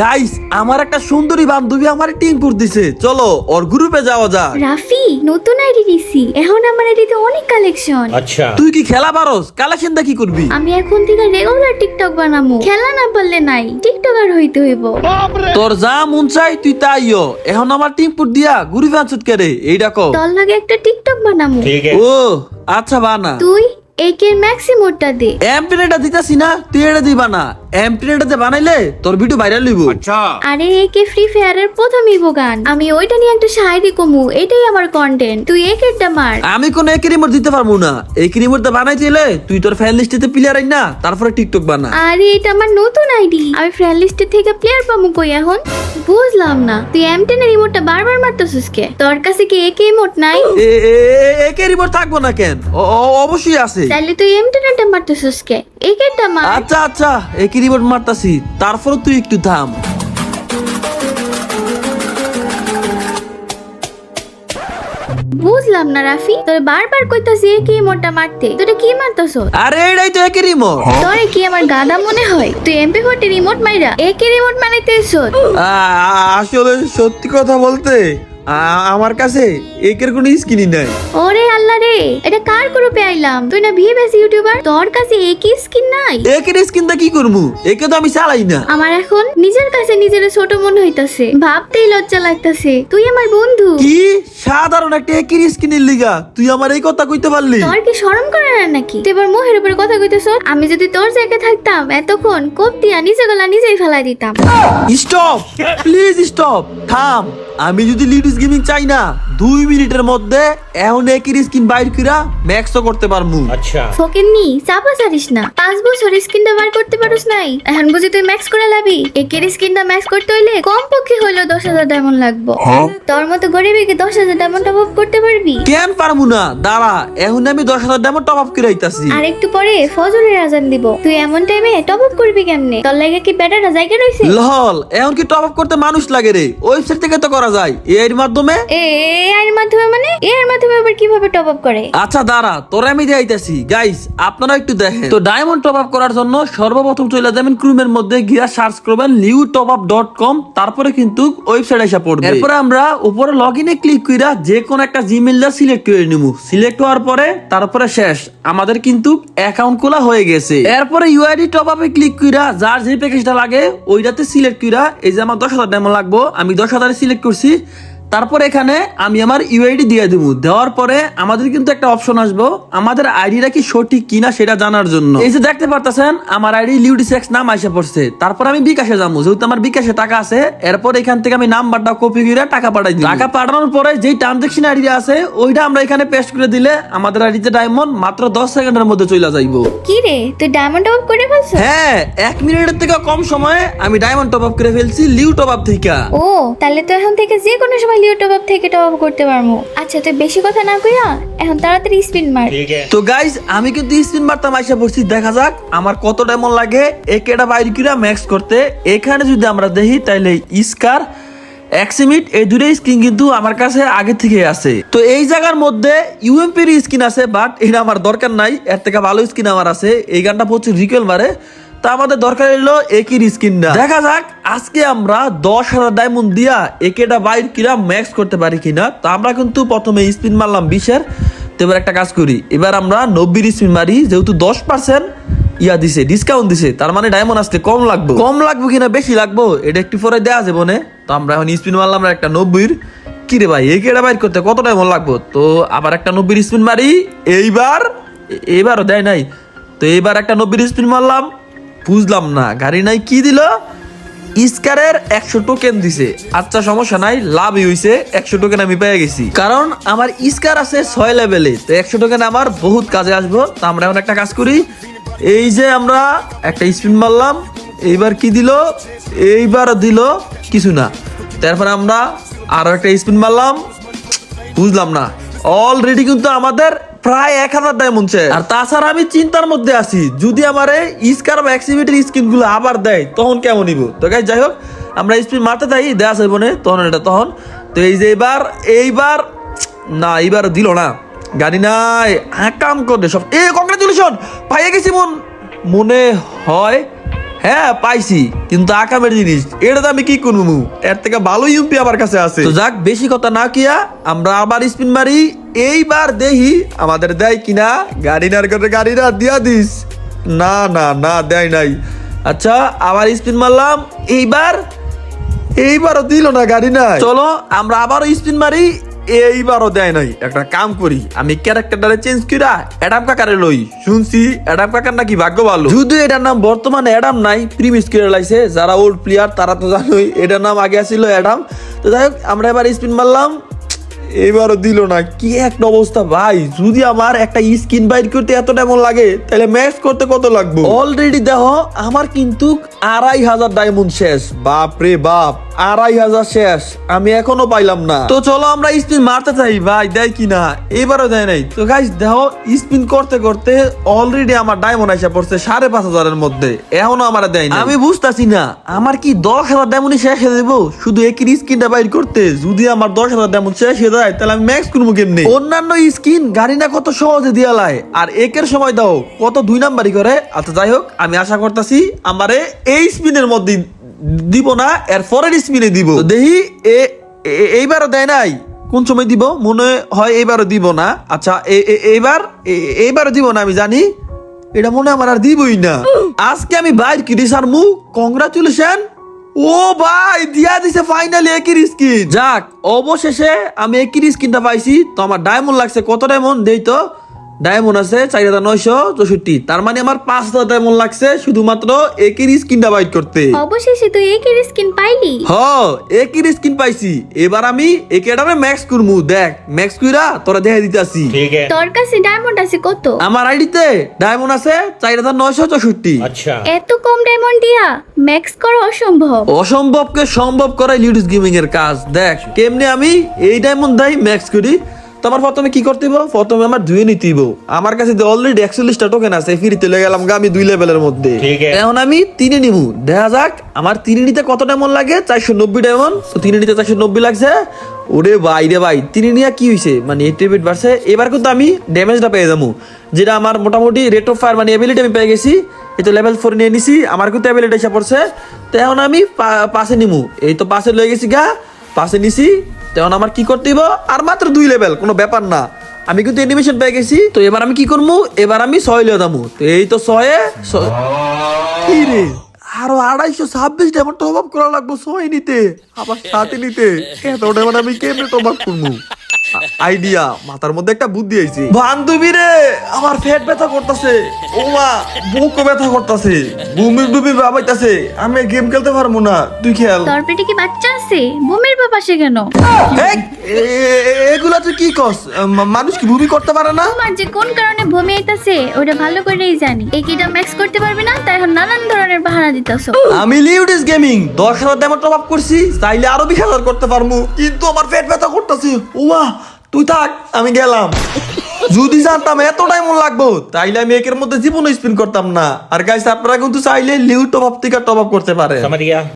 Guys আমার একটা সুন্দরী বান্ধবী আমার টিম দিছে। চলো ওর গ্রুপে যাওয়া যাক। রাফি নতুন আইডি দিছি। এখন আমার আইডিতে অনেক কালেকশন আচ্ছা। তুই কি খেলা পারোস? কালেকশন দা কি করবি। আমি এখন থেকে রেগুলার টিকটক বানামু। খেলা না পারলে নাই টিকটকার হইতে হইব। তোর যা মন চাই তুই তাইও এখন আমার টিম দিয়া গ্রুপে আছুট করে এই ডাকো তোর লাগে একটা টিকটক বানামু। ও আচ্ছা বানা। তুই একের ম্যাক্সিমোটা দে। এমপিনেটা দিতাছি না তুই এটা দিবা না। এমপ্লেনটাতে বানাইলে তোর ভিডিও ভাইরাল হইব। আচ্ছা। আরে একে ফ্রি ফায়ারের প্রথম ইবো গান। আমি ওইটা নিয়ে একটা শায়েরি কমু এটাই আমার কন্টেন্ট তুই একেরটা মার। আমি কোন এক রিমোট দিতে পারব না। এক রিমোটটা বানাইতে হলে তুই তোর ফ্যান লিস্টেতে প্লেয়ার আই না তারপরে টিকটক বানা। আরে এটা আমার নতুন আইডি আমি ফ্রেন্ড লিস্টে থেকে প্লেয়ার পামু কই এখন? বুঝলাম না। তুই এম টেনের রিমোটটা বারবার মারতেছিস কে? তোর কাছে কি একে রিমোট নাই? একে রিমোট থাকব না কেন? অ- অবশ্যই আছে। তাহলে তুই এম টেনেরটা মারতেছিস কে? একেরটা মার। আচ্ছা আচ্ছা একই রিমোট মারতাছি। তারপরে তুই একটু থাম। বুঝলাম না রাফি তোর বারবার কইতাছি একে ইমোটটা মারতে। তোরা কি মারতাছ? আরে এটাই তো একই রিমোট তোরে কি আমার গাদা মনে হয়? তুই এমপি ফোর্টি রিমোট মাইরা একে রিমোট মারাইতে এসছ আ- আ- আসলে সত্যি কথা বলতে আমার কাছে একের কোনো স্কিনই নাই। ওরে আল্লাহ রে এটা কার গ্রুপে আইলাম? তুই না বেশি ইউটিউবার? তোর কাছে একই স্কিন নাই? একের স্কিনটা কি করব? একে তো আমি চালাই না। আমার এখন নিজের কাছে নিজের ছোট মনে হইতাছে। ভাবতেই লজ্জা লাগতাছে। তুই আমার বন্ধু। কি? সাধারণ একটা একই স্কিনের লিগা। তুই আমার এই কথা কইতে পারলি? তোর কি শরম করে না নাকি? তুই এবার মোহের উপরে কথা কইতেছ? আমি যদি তোর জায়গায় থাকতাম এতক্ষণ কোপ দিয়া নিজে গলা নিজেই ফেলাই দিতাম। স্টপ! Please stop! থাম! আমি যদি লিডিস গেমিং চাই না দুই মিনিটের মধ্যে এখন স্কিন বাইর কিরা ম্যাক্সও করতে পারমু। আচ্ছা। ফকির নি চাপা সারিস না। পাঁচ বছর করতে নাই। এখন বুঝি তুই ম্যাক্স করে লাবি একের ম্যাক্স করতে হইলে কম পক্ষে হইল দশ হাজার ডায়মন্ড লাগবো। হ্যাঁ। তোর মতো গরিবে কি দশ হাজার ডায়মন্ড টপ আপ করতে পারবি? কেন পারমু না? দাঁড়া এখন আমি দশ হাজার ডায়মন্ড টপ আপ করে আর একটু পরে ফজরের আজান দিব। তুই এমন টাইমে টপ আপ করবি কেমনে? তোর লাগে কি ব্যাটারা জায়গা রইছে? লহল এখন কি টপ আপ করতে মানুষ লাগে রে? ওয়েবসাইট থেকে তো করা যায়। এর মাধ্যমে? এ এর মাধ্যমে মানে এর মাধ্যমে আবার কীভাবে টপ আপ করে? আচ্ছা দাঁড়া, তোরা আমি দেখাইতেছি। গাইস আপনারা একটু দেখেন। তো ডায়মন্ড টপ আপ করার জন্য সর্বপ্রথম চলে যাবেন ক্রুমের মধ্যে, গিয়া সার্চ করবেন Liu top up dot com তারপরে কিন্তু ওয়েবসাইট এসে পড়বে। এরপরে আমরা উপরে লগ ইনে ক্লিক কইরা যে কোন একটা জিমেইল দা সিলেক্ট করে নিমু। সিলেক্ট হওয়ার পরে, তারপরে শেষ। আমাদের কিন্তু অ্যাকাউন্ট খোলা হয়ে গেছে। এরপরে ইউআইডি টপ আপে ক্লিক কইরা যার যে প্যাকেজটা লাগে, ওইটাতে সিলেক্ট কইরা, এই যে আমার দশ হাজার ডায়মন্ড লাগবো, আমি দশ হাজার সিলেক্ট করছি। তারপর এখানে আমি আমার ইউআইডি দিয়ে দেবো। দেওয়ার পরে আমাদের কিন্তু একটা অপশন আসব। আমাদের আইডিটা কি সঠিক কিনা সেটা জানার জন্য। এই যে দেখতে পারতেছেন আমার আইডি লিউডিসেক্স নাম আসে পড়ছে। তারপর আমি বিকাশে যাব। যেহেতু আমার বিকাশে টাকা আছে এরপর এখান থেকে আমি নাম্বারটা কপি করে টাকা পাঠাই দিই টাকা পাঠানোর পরে যেই ট্রানজেকশন আইডি আছে ওইটা আমরা এখানে পেস্ট করে দিলে আমাদের আইডিতে ডায়মন্ড মাত্র দশ সেকেন্ডের মধ্যে চলে যাইবো। কি রে? তুই ডায়মন্ড টপ করে ফেলছ? হ্যাঁ এক মিনিটের থেকে কম সময়ে আমি ডায়মন্ড টপ আপ করে ফেলছি লিউ টপ আপ থেকে। ও তাহলে তো এখন থেকে যে কোনো সময় থেকে টপ আপ করতে পারব আচ্ছা তুই বেশি কথা না কইয়া এখন তাড়াতাড়ি স্পিন মার। তো গাইস আমি কিন্তু স্পিন মারতাম আইসা দেখা যাক আমার কত ডায়মন্ড লাগে। একেটা কিরা ম্যাক্স করতে। এখানে যদি আমরা দেখি, তাইলে ইস্কার অ্যাক্সিমিট এই দুটোই স্কিন কিন্তু আমার কাছে আগে থেকে আছে। তো এই জায়গার মধ্যে ইউএমপির স্কিন আছে বাট এটা আমার দরকার নাই। এর থেকে ভালো স্কিন আমার আছে। এই গানটা প্রচুর রিকেল মারে। তা আমাদের দরকার হলো একই স্কিনটা দেখা যাক, আজকে আমরা দশ হাজার ডায়মন্ড দিয়া একেটা বাইর কিরা ম্যাক্স করতে পারি কিনা। তো আমরা কিন্তু প্রথমে স্পিন মারলাম বিশের, তো এবার একটা কাজ করি। এবার আমরা নব্বই স্পিন মারি, যেহেতু দশ পার্সেন্ট ইয়া দিছে ডিসকাউন্ট দিছে, তার মানে ডায়মন্ড আসতে কম লাগবে। কম লাগবে কিনা, বেশি লাগবো, এটা একটু পরে দেওয়া যাবে না তো আমরা এখন স্পিন মারলাম একটা নব্বইর কি রে ভাই এই কেটা বাইর করতে কত ডায়মন্ড লাগবো? তো আবার একটা নব্বই স্পিন মারি, এইবার, এ- এইবারও দেয় নাই। তো এইবার একটা নব্বই স্পিন মারলাম। বুঝলাম না। গাড়ি নাই, কি দিল? ইস্কারের একশো টোকেন দিছে। আচ্ছা সমস্যা নাই, লাভই হইছে, একশো টোকেন আমি পেয়ে গেছি। কারণ আমার ইস্কার আছে ছয় লেভেলে তো একশো টোকেন আমার বহুত কাজে আসব। তো আমরা এখন একটা কাজ করি। এই যে আমরা একটা স্পিন মারলাম, এইবার কি দিল? এইবার দিল কিছু না। তারপরে আমরা আরও একটা স্পিন মারলাম। বুঝলাম না। অলরেডি কিন্তু আমাদের প্রায় এক হাজার ডায়মন্ড চাই আর তাছাড়া আমি চিন্তার মধ্যে আছি, যদি আমার ইস্কার বা স্কিনগুলো আবার দেয়, তখন কেমন নিব তো গাই যাই হোক, আমরা স্পিন মারতে থাকি, দেয়া যাইব না তখন এটা তখন। তো এই যে এবার, এইবার, না, এইবার দিল না। গাড়ি নাই হ্যাঁ কাম করে সব এ কংগ্রেচুলেশন পাইয়ে গেছি মন। মনে হয় হ্যাঁ পাইছি। কিন্তু আকামের জিনিস এটা তো আমি কি করব? এর থেকে ভালো ইউপি আমার কাছে আছে। তো যাক বেশি কথা না কিয়া আমরা আবার স্পিন মারি। এইবার দেহি আমাদের দেয় কিনা। গাড়ি নার করে গাড়ি না দিয়া দিস। না না না দেয় নাই। আচ্ছা আবার স্পিন মারলাম। এইবার? এইবারও দিল না গাড়ি না চলো আমরা আবারও স্পিন মারি। এইবারও দেয় নাই। একটা কাম করি, আমি ক্যারেক্টারটারে চেঞ্জ করি অ্যাডাম কাকারে লই। শুনছি অ্যাডাম কাকার নাকি ভাগ্য ভালো। যদিও এটার নাম বর্তমানে অ্যাডাম নাই, প্রিমিস করে লাইছে যারা ওল্ড প্লেয়ার তারা তো জানোই, এটার নাম আগে আসছিল অ্যাডাম তো যাই হোক, আমরা এবার স্পিন মারলাম। এবারও দিল না। কি একটা অবস্থা ভাই। যদি আমার একটা স্কিন বাইর করতে এত টাইম লাগে তাহলে ম্যাচ করতে কত লাগবে? অলরেডি দেখো আমার কিন্তু আড়াই হাজার ডায়মন্ড শেষ। বাপ রে বাপ আড়াই হাজার শেষ। আমি এখনও পাইলাম না। তো চলো আমরা স্পিন মারতে চাই। ভাই দেয় কিনা এবারও দেয় নাই। তো গাইস দেখো স্পিন করতে করতে অলরেডি আমার ডায়মন্ড আইসা পড়ছে সাড়ে পাঁচ হাজারের মধ্যে। এখনও আমার দেয় না আমি বুঝতেছি না। আমার কি দশ হাজার ডায়মন্ড শেষ হয়ে দেবো শুধু একই স্কিনটা বাইর করতে। যদি আমার দশ হাজার ডায়মন্ড শেষ হয়ে যায় তাহলে আমি ম্যাক্স করব কেমনি? অন্যান্য স্কিন গাড়ি না কত সহজে দিয়া লাই। আর একের সময় দাও কত দুই নাম্বারই করে। আচ্ছা যাই হোক আমি আশা করতেছি আমারে এই স্পিনের মধ্যে দিব না এর পরের স্পিনে দিব। দেখি এইবারও দেয় নাই? কোন সময় দিব? মনে হয় এইবারও দিব না। আচ্ছা এইবার এইবারও দিব না আমি জানি। এটা মনে আমার আর দিবই না। আজকে আমি বাইর কিরি স্যার মু কংগ্রাচুলেশন ও ভাই, দিয়া দিছে ফাইনালি একই স্কিন যাক, অবশেষে আমি একই স্কিনটা পাইছি, তো আমার ডায়মন্ড লাগছে। কত ডায়মন্ড দেই তো। ডায়মন্ড আছে চার হাজার নয়শো চৌষট্টি তার মানে আমার পাঁচ হাজার ডায়মন্ড লাগছে শুধুমাত্র একই স্কিনটা বাইট করতে অবশেষে তুই একের স্কিন পাইলি হ একই স্কিন পাইছি এবার আমি একে ডাবে ম্যাক্স করমু দেখ ম্যাক্স কইরা তোরা দেখে দিতেছি ठीक है তোর কাছে ডায়মন্ড আছে কত আমার আইডিতে ডায়মন্ড আছে চার হাজার নয়শো চৌষট্টি अच्छा এত কম ডায়মন্ড দিয়া ম্যাক্স করা অসম্ভব অসম্ভবকে সম্ভব করাই লিডুস গেমিং এর কাজ দেখ কেমনে আমি এই ডায়মন্ড দাই ম্যাক্স করি তো আমার প্রথমে কি করতে হইব প্রথমে আমার ধুয়ে নিতে হইব আমার কাছে অলরেডি একচল্লিশটা টোকেন আছে ফ্রিতে লেগে গেলাম গা আমি দুই লেভেলের মধ্যে। এখন আমি তিনে নিবো। দেখা যাক আমার তিনে নিতে কত ডায়মন্ড লাগে? চারশো নব্বই ডায়মন্ড তো তিনে নিতে চারশো নব্বই লাগছে। ওরে ভাই রে ভাই তিনে নিয়ে কি হয়েছে মানে এইটি বিট বাড়ছে। এবার কিন্তু আমি ড্যামেজটা পেয়ে যাব। যেটা আমার মোটামুটি রেট অফ ফায়ার মানে এবিলিটি আমি পেয়ে গেছি এই তো লেভেল ফোর নিয়ে নিছি। আমার কিন্তু এবিলিটি এসে পড়ছে। তো এখন আমি পাশে নিমু। এই তো পাশে লয়ে গেছি গা। পাশে নিছি তখন আমার কি করতে আর মাত্র দুই লেভেল কোনো ব্যাপার না। আমি কিন্তু অ্যানিমেশন পেয়ে গেছি। তো এবার আমি কি করব এবার আমি ছয় লিয়ে দামু তো এই তো ছয়ে রে? আরও আড়াইশো ছাব্বিশ ডেমন টপ আপ করা লাগবো ছয় নিতে, আবার সাথে নিতে। এত ডেমন আমি কেমনে টপ আপ করব আইডিয়া মাথার মধ্যে একটা বুদ্ধি আইছে। বান্ধবী রে আমার পেট ব্যথা করতেছে। ও মা বুক ব্যথা করতেছে। বুমি বুমি ভাবাইতাছে আমি গেম খেলতে পারব না। তুই খেল তোর পেটে কি বাচ্চা আছে? বমির বাপ আসে কেন? এগুলা তুই কি কস? মানুষ কি ভূমি করতে পারে না? তোমার যে কোন কারণে বমি আইতাছে ওটা ভালো করেই জানি। এই কিটা ম্যাক্স করতে পারবে না? তাই এখন নানান ধরনের বাহানা দিতেছো। আমি লিউডিস গেমিং দশ হাজার ডেমন টপ আপ করছি চাইলে আরও বিশ হাজার করতে পারব। কিন্তু আমার পেট ব্যথা করতেছে। ওমা তুই থাক, আমি গেলাম। যদি জানতাম এতটাই মন লাগবো, তাইলে আমি একের মধ্যে জীবন স্পিন করতাম না। আর গাইস আপনারা কিন্তু চাইলে লিউ টপ আপ থেকে টপ আপ করতে পারে